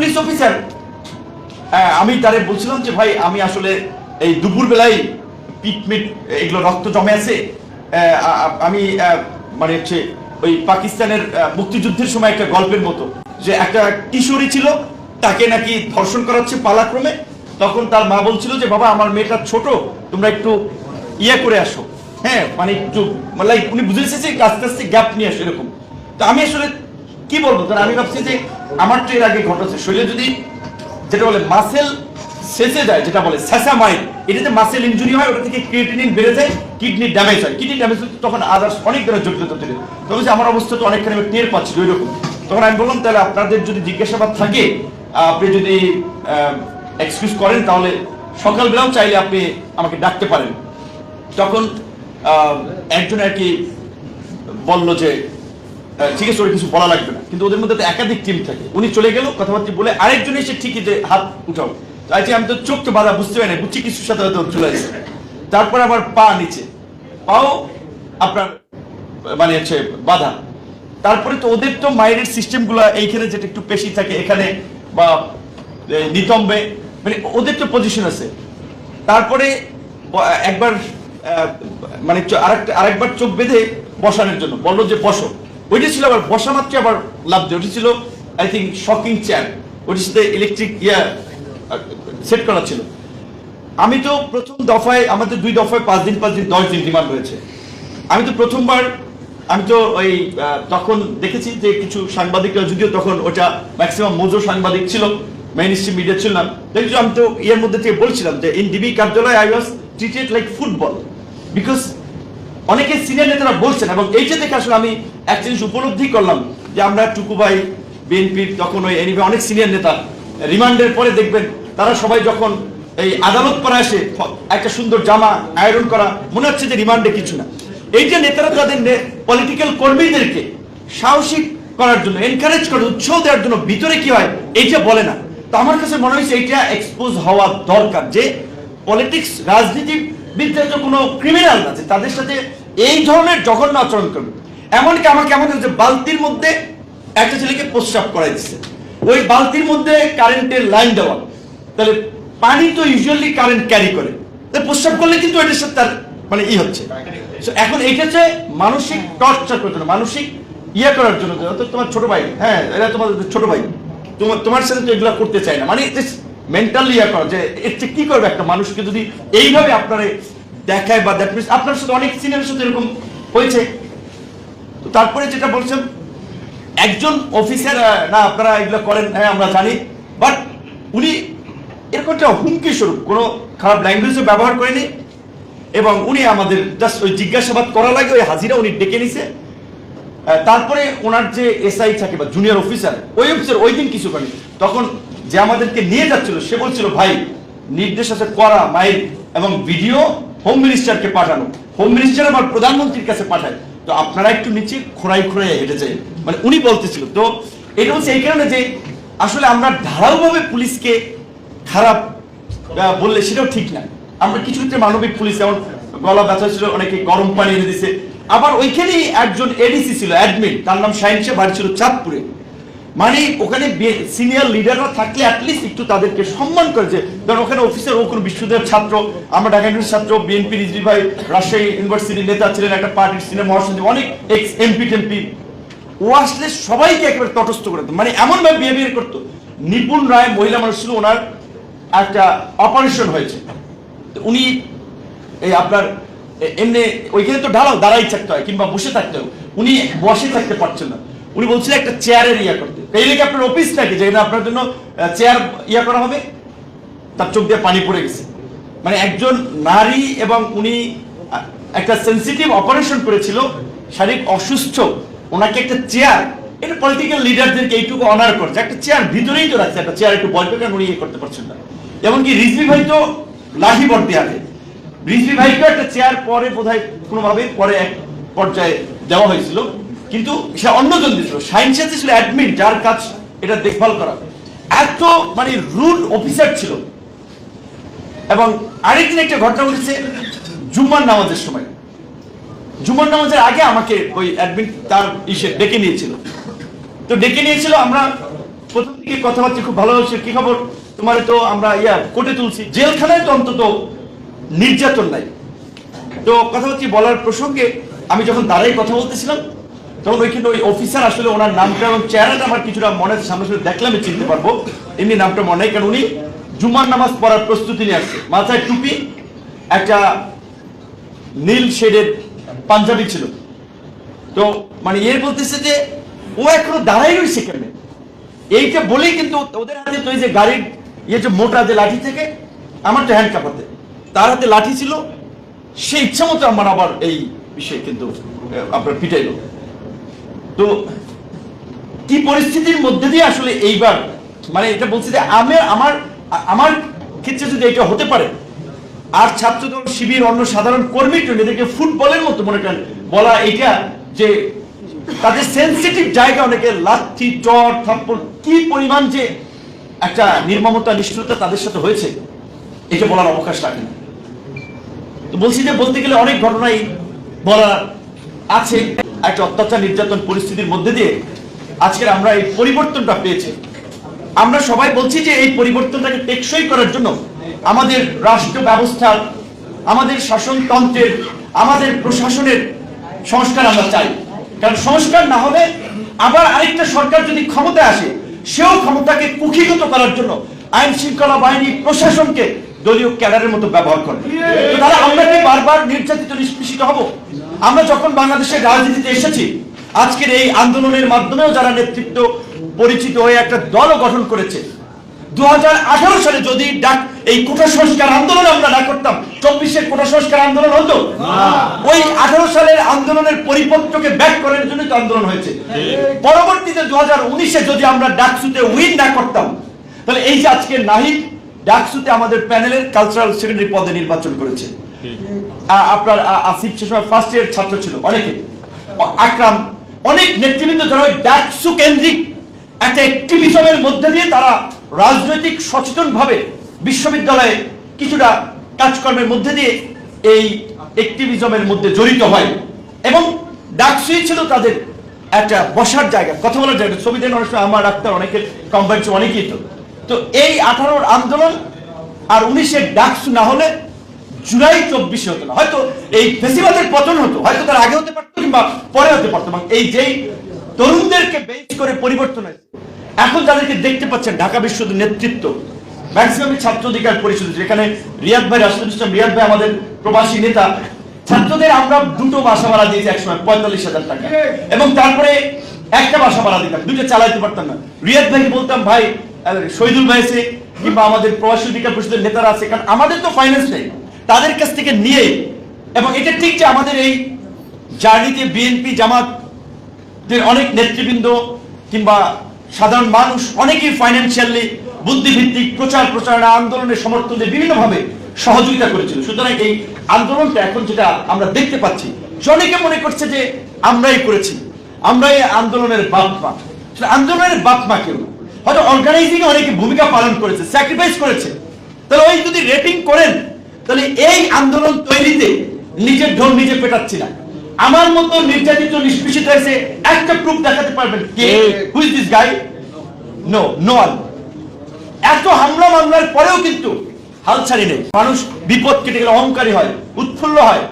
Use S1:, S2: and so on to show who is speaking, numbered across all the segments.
S1: Police officer. আমি তারে বলছিলাম যে, ভাই, আমি আসলে এই দুপুর বেলায় পিট মিট, এগুলো রক্ত জমে আছে। আমি মানে হচ্ছে ওই পাকিস্তানের মুক্তিযুদ্ধের সময় একটা গল্পের মতো। যে একটা কিশোরী ছিল, তাকে নাকি ধর্ষণ করা হচ্ছে পালাক্রমে। তখন তার মা বলছিল যে, বাবা, আমার মেয়েটা ছোট, তোমরা একটু ইয়ে করে আসো। হ্যাঁ মানে একটু লাইক উনি বুঝেছে যে আস্তে আস্তে গ্যাপ নিয়ে আসো এরকম। তো আমি আসলে কি বলব? কারণ আমি ভাবছি যে আমার তো এর আগে ঘটেছে শরীরে যদি যেটা বলে মাসেল শেষে যায়, যেটা বলে স্যাসামাইড এটাতে মাসেল ইনজুরি হয়, ওটা থেকে ক্রিয়েটিনিন বেড়ে যায় কিডনি ড্যামেজ হয়। কিডনি ড্যামেজ তখন আদার্স অনেক ধরনের জটিলতা তৈরি। তখন আমার অবস্থা তো অনেকখানি আমি টের পাচ্ছি ওই রকম তখন আমি বললাম, তাহলে আপনাদের যদি জিজ্ঞাসাবাদ থাকে, আপনি যদি এক্সকিউজ করেন, তাহলে সকালবেলাও চাইলে আপনি আমাকে ডাকতে পারেন। তখন একজন আর কি বলল যে ঠিক আছে, ওর কিছু বলা লাগবে না। কিন্তু ওদের মধ্যে তো একাধিক টিম থাকে। উনি চলে গেল, কথাবার্তা বলে আরেকজন এসে ঠিকই যে হাত উঠাও। আজকে আমি তো চোখ তো বাধা বুঝতে পারি না বুঝছি কিছুর সাথে হয়তো চলে আসছে। তারপর আবার পা নিচে। পাও আপনার মানে হচ্ছে বাধা। তারপরে তো ওদের তো মাইরের সিস্টেমগুলো এইখানে যেটা একটু পেশি থাকে, এখানে বা নিতম্বে মানে ওদের তো পজিশন আছে। তারপরে একবার মানে আরেকটা, আরেকবার চোখ বেঁধে বসানোর জন্য। বলল যে বসো। ওইটা ছিল আবার বসা মাত্র আবার লাভ দিয়ে। ওটা ছিল আই থিঙ্ক শকিং চেয়ার ওটির সাথে ইলেকট্রিক ইয়া সেট করা ছিল। আমি তো প্রথম দফায়, আমাদের দুই দফায় পাঁচ দিন পাঁচ দিন, দশ দিন ডিমান্ড হয়েছে আমি তো প্রথমবার, আমি তো ওই তখন দেখেছি যে কিছু সাংবাদিকরা, যদিও তখন ওটা ম্যাক্সিমাম মোজো সাংবাদিক ছিল মেইন স্ট্রিম মিডিয়া ছিল না। দেখছি আমি তো ইয়ের মধ্যে থেকে বলছিলাম যে ইন ডিবি কার্যালয় I was treated like football because অনেকে সিনিয়র নেতারা বলছেন, এবং এইটা দেখে আসলে আমি এক জিনিস উপলব্ধি করলাম যে আমরা টুকু ভাই বিএনপির তখন ওই এনিভে অনেক সিনিয়র নেতা। রিমান্ডের পরে দেখবেন তারা সবাই যখন এই আদালত করা আসে একটা সুন্দর জামা আয়রন করা, মনে হচ্ছে যে রিমান্ডে কিছু না। এই যে নেতারা তাদের পলিটিক্যাল কর্মীদেরকে সাহসিক করার জন্য এনকারেজ করে উৎসাহ দেওয়ার জন্য ভিতরে কি হয় এইটা বলে না। তো আমার কাছে মনে হয়েছে এইটা এক্সপোজ হওয়া দরকার যে পলিটিক্স রাজনীতিবিদরা তো কোনো ক্রিমিনাল না, যে তাদের সাথে এই ধরনের জঘন্য আচরণ করবে। এমনকি আমাকে এমন হয়েছে বালতির মধ্যে একটা ছেলেকে প্রস্রাব করাই দিচ্ছে ওই বালতির মধ্যে কারেন্টের লাইন দেওয়া। তাহলে পানি তো ইউজুয়ালি কারেন্ট ক্যারি করে। প্রস্রাব করলে কিন্তু এটার সাথে তার মানে ই হচ্ছে। এখন এইটা হচ্ছে মানসিক টর্চার করার জন্য, মানসিক ইয়ে করার জন্য। তোমার ছোট ভাই হ্যাঁ এরা তোমার ছোট ভাই। তোমার তোমার সাথে তো এগুলো করতে চাই না। মানে মেন্টালি ইয়ে করা, যে এর চেয়ে কি করবে একটা মানুষকে যদি এইভাবে আপনারে দেখায় বা দ্যাট মিনস আপনার সাথে অনেক সিনিয়রের সাথে এরকম হয়েছে। তো তারপরে যেটা বলছেন, একজন অফিসার না, আপনারা এগুলো করেন হ্যাঁ আমরা জানি বাট উনি এরকম একটা হুমকি স্বরূপ, কোনো খারাপ ল্যাঙ্গুয়েজও ব্যবহার করেনি, এবং উনি আমাদের জাস্ট ওই জিজ্ঞাসাবাদ করা লাগে ওই হাজিরা উনি ডেকে নিছে। তারপরে ওনার যে এসআই থাকে বা জুনিয়র অফিসার ওই অফিসার ওই দিন কিছু করেনি। তখন যে আমাদেরকে নিয়ে যাচ্ছিল, সে বলছিল, ভাই, নির্দেশ আছে করা, মাইল, এবং ভিডিও হোম মিনিস্টারকে পাঠানো। হোম মিনিস্টার আবার প্রধানমন্ত্রীর কাছে পাঠায়। তো আপনারা একটু নিচে খোঁড়াই খোঁড়াই হেঁটে যাই। মানে উনি বলতেছিল, তো এটা হচ্ছে এই কারণে যে আসলে আমরা ধারাওভাবে পুলিশকে খারাপ বললে সেটাও ঠিক না। আমরা কিছু ক্ষেত্রে মানবিক পুলিশ, যেমন গলা ব্যথা ছিল, অনেকে গরম পানি এনে দিছে। আবার ওইখানেই একজন এডিসি ছিল, অ্যাডমিন, তার নাম শাহিন বাড়ি ছিল চাঁদপুরে। মানে ওখানে সিনিয়র লিডাররা থাকলে অ্যাটলিস্ট একটু তাদেরকে সম্মান করেছে কারণ ওখানে অফিসার ও কোনো বিশ্ববিদ্যালয়ের ছাত্র, আমরা ঢাকা ছাত্র বিএনপি রিজভি ভাই, রাজশাহী ইউনিভার্সিটির নেতা ছিলেন, একটা পার্টির সিনিয়র মহাসচিব, অনেক এক্স এমপি টেমপি ও আসলে সবাইকে একেবারে তটস্থ করে। মানে এমনভাবে বিহেভিয়ার করতো। নিপুণ রায়, মহিলা মানুষ ছিল, ওনার একটা অপারেশন হয়েছে। উনি এই আপনার এমনি ওইখানে তো ঢালাও, দাঁড়াই থাকতে হয়, কিংবা বসে থাকতে হয়। উনি বসে থাকতে পারছেন না। উনি বলছিলেন একটা চেয়ারের ইয়া করতে। এই লেগে আপনার অফিস নাকি, যেখানে আপনার জন্য চেয়ার ইয়া করা হবে? তার চোখ দিয়ে পানি পড়ে গেছে। মানে একজন নারী এবং উনি একটা সেন্সিটিভ অপারেশন করেছিল, শারীরিক অসুস্থ, ওনাকে একটা চেয়ার এটা পলিটিক্যাল লিডারদেরকে এইটুকু অনার করছে। একটা চেয়ার ভিতরেই তো রাখছে, একটা চেয়ার একটু কারণ উনি ইয়ে করতে পারছেন না। এমনকি রিজভি ভাই তো লাঠি বর্দি আগে রিজভি ভাইকে একটা চেয়ার পরে বোধহয় কোনোভাবে পরে এক পর্যায়ে দেওয়া হয়েছিল। কিন্তু সে অন্যজন দিয়েছিল। সায়েন্স ছিল অ্যাডমিন যার কাজ এটা দেখভাল করা। এত মানে রুল অফিসার ছিল। এবং আরেকদিন একটা ঘটনা ঘটেছে জুম্মার নামাজের সময়। জুম্মার নামাজের আগে আমাকে ওই অ্যাডমিন তার ইসে ডেকে নিয়েছিল। তো ডেকে নিয়েছিল, আমরা প্রথম দিকে কথাবার্তা খুব ভালো হচ্ছে কি খবর? তোমার তো আমরা ইয়া কোর্টে তুলছি। জেলখানায় তো অন্তত নির্যাতন নাই। তো কথাবার্তা বলার প্রসঙ্গে আমি যখন দাঁড়াই কথা বলতেছিলাম তখন ওইখানে ওই অফিসার আসলে ওনার নামটা এবং চেহারাটা আমার কিছুটা মনে সামনে সামনে দেখলে আমি চিনতে পারব। এমনি নামটা মনে নেই, কারণ উনি জুমার নামাজ পড়ার প্রস্তুতি নিয়ে আসছে। মাথায় টুপি, একটা নীল শেডের পাঞ্জাবি ছিল। তো মানে এর বলতেছে যে ও এখনও দাঁড়াই রয়েছে কেন এইটা বলেই কিন্তু ওদের হাতে তো যে গাড়ির ইয়ে যে মোটা যে লাঠি থেকে, আমার তো হ্যান্ড কাপাতে। তার হাতে লাঠি ছিল সে ইচ্ছা মতো আমার আবার এই বিষয়ে কিন্তু আপনার পিটাইলো। তো কি পরিস্থিতির মধ্যে দিয়ে আসলে এইবার মানে এটা বলছি যে আমি, আমার আমার ক্ষেত্রে যদি এটা হতে পারে, আর ছাত্রদল, শিবির, অন্য সাধারণ কর্মী এদেরকে ফুটবলের মতো মনে করেন, বলা এটা যে তাদের সেন্সিটিভ জায়গা অনেকে লাঠি চর, থাপ্পড়, কি পরিমাণ যে একটা নির্মমতা, নিষ্ঠুরতা তাদের সাথে হয়েছে, এটা বলার অবকাশ রাখে না। তো বলছি যে বলতে গেলে অনেক ঘটনাই বলার আছে। একটা অত্যাচার নির্যাতন পরিস্থিতির মধ্যে দিয়ে আজকের আমরা এই পরিবর্তনটা পেয়েছি। আমরা সবাই বলছি যে এই পরিবর্তনটাকে টেকসই করার জন্য আমাদের রাষ্ট্র ব্যবস্থার আমাদের শাসনতন্ত্রের, আমাদের প্রশাসনের সংস্কার আমরা চাই। কারণ সংস্কার না হবে আবার আরেকটা সরকার যদি ক্ষমতায় আসে, সেও ক্ষমতাকে কুক্ষিগত করার জন্য আইন শৃঙ্খলা বাহিনী, প্রশাসনকে দলীয় ক্যাডারের মতো ব্যবহার করে। তাহলে আমরা কি বারবার নির্যাতিত, নিষ্পেষিত হব? আমরা যখন বাংলাদেশের রাজনীতিতে এসেছি আজকের এই আন্দোলনের মাধ্যমেও যারা নেতৃত্ব পরিচিত হয়ে একটা দলও গঠন করেছে দুই হাজার আঠারো সালে যদি ডাক এই কোটা সংস্কার আন্দোলন আমরা না করতাম চব্বিশের কোটা সংস্কার আন্দোলন হতো? ওই আঠারো সালের আন্দোলনের পরিপত্রকে ব্যাক করার জন্য তো আন্দোলন হয়েছে। পরবর্তীতে দু হাজার উনিশে যদি আমরা ডাকসুতে উইন না করতাম তাহলে এই যে আজকে নাহিদ ডাকসুতে আমাদের প্যানেলের কালচারাল সেক্রেটারি পদে নির্বাচন করেছে। আপনার আসিফ সে সময় ফার্স্ট ইয়ার ছাত্র ছিল, অনেকে। আকরাম, অনেক নেতৃবৃন্দ যারা ডাকসু কেন্দ্রিক। একটা অ্যাক্টিভিজমের মধ্যে দিয়ে তারা রাজনৈতিক সচেতনভাবে বিশ্ববিদ্যালয়ে কিছুটা কাজকর্মের মধ্যে দিয়ে এই অ্যাক্টিভিজমের মধ্যে জড়িত হয়। এবং ডাকসুই ছিল তাদের একটা বসার জায়গা, কথা বলার জায়গা। ছবি দেন অনেক আমার ডাক্তার অনেকের কম্বাইন অনেকেই তো। তো এই আঠারোর আন্দোলন আর উনিশের ডাকসু না হলে জুলাই চব্বিশে হতো না। হয়তো এই ফেসিবাদের পতন হতো, হয়তো তার আগে হতে পারতো কিংবা পরে হতে পারতো এবং এই যেই তরুণদেরকে বেস করে পরিবর্তন হয়েছে, এখন তাদেরকে দেখতে পাচ্ছেন ঢাকা বিশ্ববিদ্যালয়ের নেতৃত্ব। ম্যাক্সিমাম ছাত্র অধিকার পরিষদ যেখানে রিয়াদ ভাই রাষ্ট্র ইসলাম, রিয়াদ ভাই আমাদের প্রবাসী নেতা। ছাত্রদের আমরা দুটো বাসা ভাড়া দিয়েছি একসময়, পঁয়তাল্লিশ হাজার টাকা। এবং তারপরে একটা বাসা ভাড়া দিতাম দুটো চালাইতে পারতাম না। রিয়াদ ভাইকে বলতাম, ভাই শহীদুল ভাই আছে কিংবা আমাদের প্রবাসী অধিকার পরিষদের নেতারা আছে, কারণ আমাদের তো ফাইন্যান্স নেই। তাদের কাছ থেকে নিয়ে, এবং এটা ঠিক যে আমাদের এই জার্নিতে বিএনপি জামাত দের অনেক নেতৃবৃন্দ কিংবা সাধারণ মানুষ অনেকেই ফাইন্যান্সিয়ালি বুদ্ধিভিত্তিক প্রচার প্রচারণা, আন্দোলনের সমর্থন বিভিন্নভাবে সহযোগিতা করেছিল। সুতরাং এই আন্দোলনটা এখন যেটা আমরা দেখতে পাচ্ছি অনেকে মনে করছে যে আমরাই করেছি, আমরাই আন্দোলনের বাপ মা আসলে আন্দোলনের বাপ মা কেউ? হয়তো অর্গানাইজিং অনেকে ভূমিকা পালন করেছে স্যাক্রিফাইস করেছে। তাহলে ওই যদি রেটিং করেন তাহলে এই আন্দোলন তৈরিতে নিজের ঢোল নিজে পেটাচ্ছি না। আমার মতো নির্যাতিত নিষ্পেষিত হয়েছে একটা প্রুফ দেখাতে পারবেন কে? Who's this guy no no এত হামলা মামলার পরেও কিন্তু হাল ছাড়ি নেই। মানুষ বিপদ কেটে গেলে অহংকারী হয় উৎফুল্ল হয়।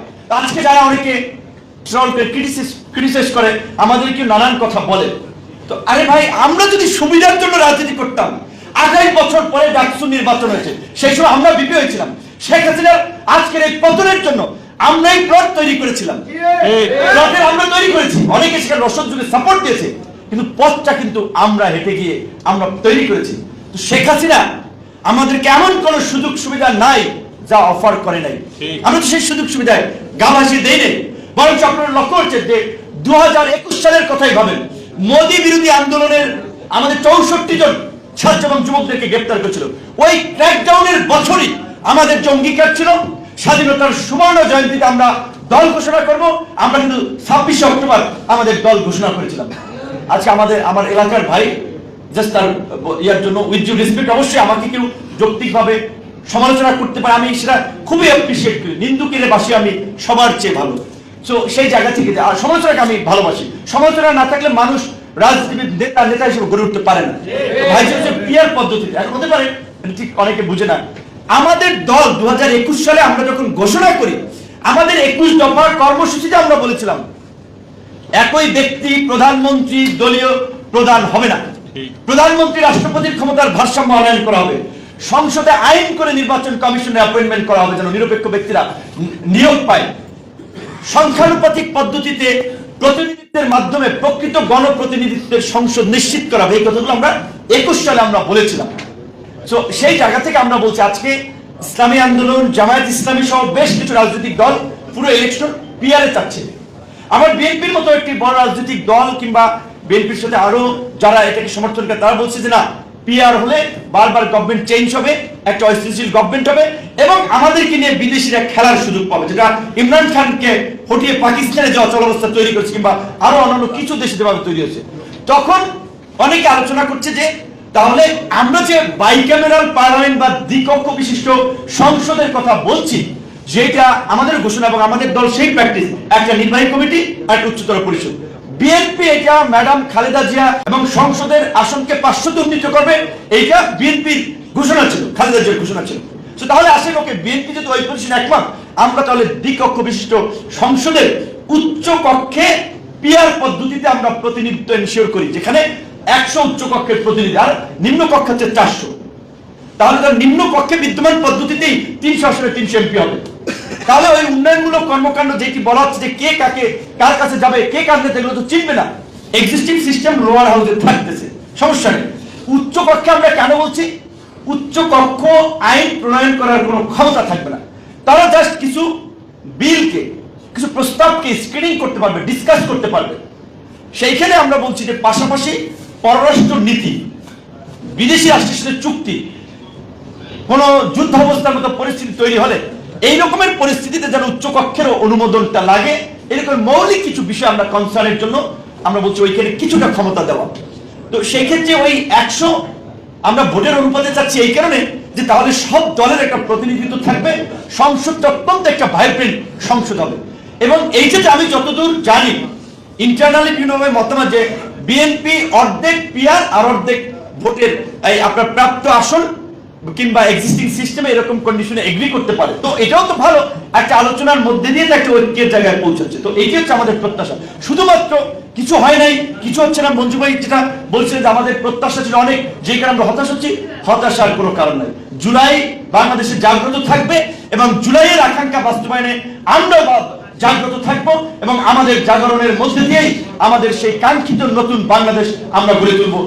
S1: আজকে যারা অনেকে ট্রল করে ক্রিটিসাইজ ক্রিটিসাইজ করে আমাদেরকে নানান কথা বলে। তো আরে ভাই আমরা যদি সুবিধার জন্য রাজনীতি করতাম আঠাশ বছর পরে ডাকসু নির্বাচন হয়েছে সেই সময় আমরা বিপি হয়েছিলাম। শেখ হাসিনার আজকের এই পতনের জন্য আমরাই প্লট তৈরি করেছিলাম। এই প্লটের আমরা তৈরি করেছি। অনেকে সেখানে রসদ যুগে সাপোর্ট দিয়েছে কিন্তু পথটা কিন্তু আমরা হেঁটে গিয়ে আমরা তৈরি করেছি। তো শেখ হাসিনা আমাদেরকে এমন কোন সুযোগ সুবিধা নাই যা অফার করে নাই। আমরা তো সেই সুযোগ সুবিধায় গা ভাসিয়ে দেই নাই। বরং আপনারা লক্ষ্য করছেন যে দু হাজার একুশ সালের কথাই ভাবেন মোদী বিরোধী আন্দোলনের আমাদের চৌষট্টি জন ছাত্র এবং যুবকদেরকে গ্রেপ্তার করেছিল। ওই ক্র্যাকডাউনের বছরই আমাদের যে অঙ্গীকার ছিল, স্বাধীনতার সুবর্ণ জয়ন্তীতে আমরা দল ঘোষণা করব। আমরা কিন্তু ছাব্বিশে অক্টোবর আমাদের দল ঘোষণা করেছিলাম। আজকে আমাদের, আমার এলাকার ভাই জাস্ট তার ইয়ার জন্য উইথ রেসপেক্ট অবশ্যই আমাকে কেউ যৌক্তিকভাবে সমালোচনা করতে পারে। আমি সেটা খুবই অ্যাপ্রিসিয়েট করি। বাসি আমি সবার চেয়ে ভালো। তো সেই জায়গা থেকে আর সমালোচনাকে আমি ভালোবাসি। সমালোচনা না থাকলে মানুষ রাজনীতিবিদ নেতা নেতা হিসেবে গড়ে উঠতে পারে না। ভাই পিয়ার পদ্ধতিতে। এখন হতে পারে, ঠিক অনেকে বুঝে না। আমাদের দল দু হাজার একুশ সালে আমরা যখন ঘোষণা করি, আমাদের একুশ দফা কর্মসূচিতে আমরা বলেছিলাম, একই ব্যক্তি প্রধানমন্ত্রী দলীয় প্রধান হবে না। প্রধানমন্ত্রী রাষ্ট্রপতির ক্ষমতার ভারসাম্য আনয়ন করা হবে। সংসদে আইন করে নির্বাচন কমিশনের অ্যাপয়েন্টমেন্ট করা হবে যেন নিরপেক্ষ ব্যক্তিরা নিয়োগ পায়। সংখ্যানুপাতিক পদ্ধতিতে প্রতিনিধিত্বের মাধ্যমে প্রকৃত গণপ্রতিনিধিত্বের সংসদ নিশ্চিত করা হবে। এই কথাগুলো আমরা একুশ সালে আমরা বলেছিলাম। তো সেই জায়গা থেকে আমরা বলছি আজকে ইসলামী আন্দোলন, জামায়াত ইসলামী সহ বেশ কিছু রাজনৈতিক দল পুরো ইলেকশন পিয়ারে চাচ্ছে আবার বিএনপির মতো একটি বড় রাজনৈতিক দল কিংবা বিএনপির সাথে আরও যারা এটাকে সমর্থন করে, তারা বলছে যে না পিআর হলে বারবার গভর্নমেন্ট চেঞ্জ হবে, একটা অস্থিতিশীল গভর্নমেন্ট হবে এবং আমাদেরকে নিয়ে বিদেশিরা খেলার সুযোগ পাবে, যেটা ইমরান খানকে হটিয়ে পাকিস্তানে যে অচল অবস্থা তৈরি করেছে কিংবা আরও অন্যান্য কিছু দেশে যেভাবে তৈরি হয়েছে। তখন অনেকে আলোচনা করছে যে তাহলে আমরা যে বাইক্যামেরাল পার্লামেন্ট বা দ্বিকক্ষ বিশিষ্ট সংসদের কথা বলছি, যেটা আমাদের ঘোষণা এবং আমাদের দল সেই প্র্যাকটিস একটা নির্বাহী কমিটি আর উচ্চতর পরিষদ। বিএনপি এটা ম্যাডাম খালেদা জিয়া এবং সংসদের আসনকে পাঁচশোতে উন্নীত করবে, এইটা বিএনপির ঘোষণা ছিল, খালেদা জিয়ার ঘোষণা ছিল। তাহলে আসেন, ওকে, বিএনপি যদি ওই পজিশন একমত, আমরা তাহলে দ্বিকক্ষ বিশিষ্ট সংসদের উচ্চ কক্ষে পিয়ার পদ্ধতিতে আমরা প্রতিনিধিত্ব এনশিওর করি, যেখানে একশো উচ্চ কক্ষের প্রতিনিধি, আর নিম্ন কক্ষ হচ্ছে চারশো। তাহলে তার নিম্ন কক্ষে বিদ্যমান পদ্ধতিতেই তিনশো আসনে তিনশো এমপি হবে। তাহলে ওই উন্নয়নমূলক কর্মকাণ্ড যেটি বলা হচ্ছে যে কে কাকে, কার কাছে যাবে, কে কার নেতা, এগুলো তো চিনবে না। এক্সিস্টিং সিস্টেম লোয়ার হাউসে থাকতেছে, সমস্যা নেই। উচ্চ কক্ষে আমরা কেন বলছি? উচ্চ কক্ষ আইন প্রণয়ন করার কোনো ক্ষমতা থাকবে না। তারা জাস্ট কিছু বিলকে, কিছু প্রস্তাবকে স্ক্রিনিং করতে পারবে ডিসকাস করতে পারবে। সেইখানে আমরা বলছি যে পাশাপাশি পররাষ্ট্র নীতি, বিদেশি রাষ্ট্রের সাথে চুক্তি, কোন যুদ্ধ অবস্থার মতো পরিস্থিতি তৈরি হলে এই রকমের পরিস্থিতিতে যেন উচ্চকক্ষের অনুমোদনটা লাগে, এরকম মৌলিক কিছু বিষয় আমরা কনসার্নের জন্য আমরা বলছি ওইখানে কিছুটা ক্ষমতা দেওয়া। তো সেই ক্ষেত্রে ওই একশো আমরা ভোটের অনুপাতে চাচ্ছি এই কারণে যে তাহলে সব দলের একটা প্রতিনিধিত্ব থাকবে, সংসদটা অত্যন্ত একটা ভাইব্রেন্ট সংসদ হবে। এবং এইটাতে আমি যতদূর জানি ইন্টারনালি বিভিন্নভাবে মতামত যে বিএনপি অর্ধেক পিয়ার আর অর্ধেক ভোটের এই আপনার প্রাপ্ত আসন কিংবা এক্সিস্টিং সিস্টেমে এরকম কন্ডিশনে এগ্রি করতে পারে। তো এটাও তো ভালো, একটা আলোচনার মধ্যে দিয়ে একটা ঐক্যের জায়গায় পৌঁছাচ্ছে। তো এইটি হচ্ছে আমাদের প্রত্যাশা। শুধুমাত্র কিছু হয় নাই, কিছু হচ্ছে না মঞ্জু ভাই, যেটা বলছিলেন যে আমাদের প্রত্যাশা ছিল অনেক যে কারণে আমরা হতাশ হচ্ছি হতাশার কোনো কারণ নাই। জুলাই বাংলাদেশে জাগ্রত থাকবে এবং জুলাইয়ের আকাঙ্ক্ষা বাস্তবায়নে আমরা জাগ্রত থাকব এবং আমাদের জাগরণের মধ্যে দিয়েই আমাদের সেই কাঙ্ক্ষিত নতুন বাংলাদেশ আমরা গড়ে তুলবো।